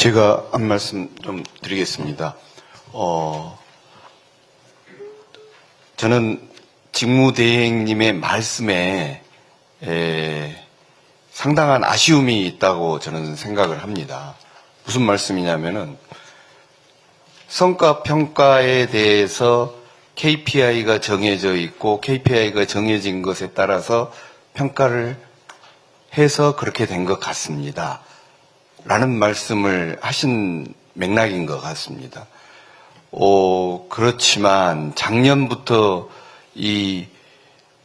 제가 한 말씀 좀 드리겠습니다. 어, 저는 직무대행님의 말씀에 에, 상당한 아쉬움이 있다고 저는 생각을 합니다. 무슨 말씀이냐면은 성과 평가에 대해서 KPI가 정해져 있고 KPI가 정해진 것에 따라서 평가를 해서 그렇게 된 것 같습니다. 라는 말씀을 하신 맥락인 것 같습니다. 어, 그렇지만 작년부터 이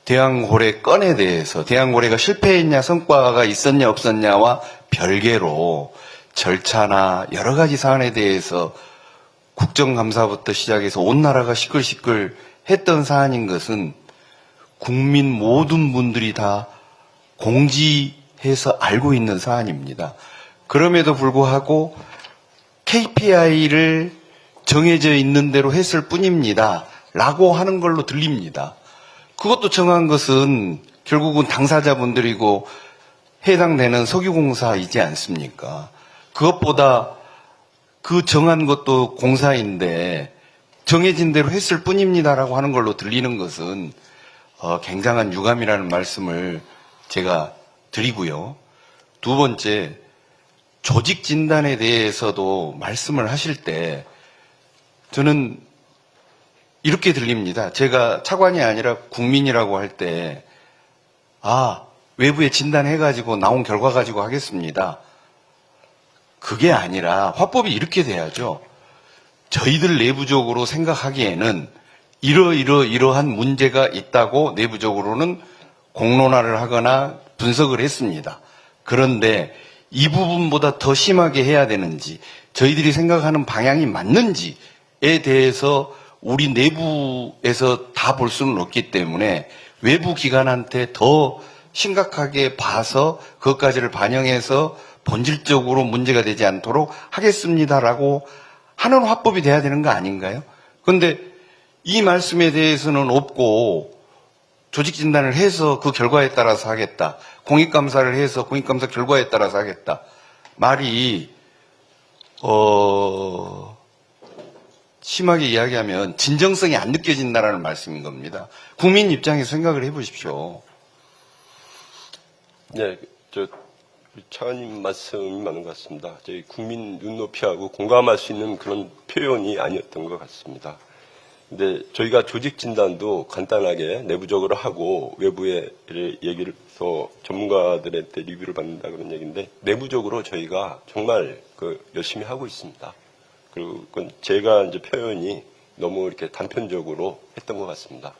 대왕고래 건에 대해서 대왕고래가 실패했냐 성과가 있었냐 없었냐와 별개로 절차나 여러 가지 사안에 대해서 국정감사부터 시작해서 온 나라가 시끌시끌 했던 사안인 것은 국민 모든 분들이 다 공지해서 알고 있는 사안입니다. 그럼에도 불구하고 KPI를 정해져 있는 대로 했을 뿐입니다. 라고 하는 걸로 들립니다. 그것도 정한 것은 결국은 당사자분들이고 해당되는 석유공사이지 않습니까? 그것보다 그 정한 것도 공사인데 정해진 대로 했을 뿐입니다라고 하는 걸로 들리는 것은 어, 굉장한 유감이라는 말씀을 제가 드리고요. 두 번째, 조직 진단에 대해서도 말씀을 하실 때 저는 이렇게 들립니다. 제가 차관이 아니라 국민이라고 할 때, 아, 외부에 진단해가지고 나온 결과 가지고 하겠습니다. 그게 아니라 화법이 이렇게 돼야죠. 저희들 내부적으로 생각하기에는 이러이러 이러한 문제가 있다고 내부적으로는 공론화를 하거나 분석을 했습니다. 그런데 이 부분보다 더 심하게 해야 되는지 저희들이 생각하는 방향이 맞는지에 대해서 우리 내부에서 다 볼 수는 없기 때문에 외부 기관한테 더 심각하게 봐서 그것까지를 반영해서 본질적으로 문제가 되지 않도록 하겠습니다라고 하는 화법이 돼야 되는 거 아닌가요? 그런데 이 말씀에 대해서는 없고 조직 진단을 해서 그 결과에 따라서 하겠다. 공익 감사를 해서 공익 감사 결과에 따라서 하겠다. 말이 어 심하게 이야기하면 진정성이 안 느껴진다라는 말씀인 겁니다. 국민 입장에서 생각을 해보십시오. 네, 저 차관님 말씀이 맞는 것 같습니다. 저희 국민 눈높이하고 공감할 수 있는 그런 표현이 아니었던 것 같습니다. 근데 저희가 조직 진단도 간단하게 내부적으로 하고 외부에 얘기를 서 전문가들한테 리뷰를 받는다 그런 얘기인데 내부적으로 저희가 정말 그 열심히 하고 있습니다. 그리고 그건 제가 이제 표현이 너무 이렇게 단편적으로 했던 것 같습니다.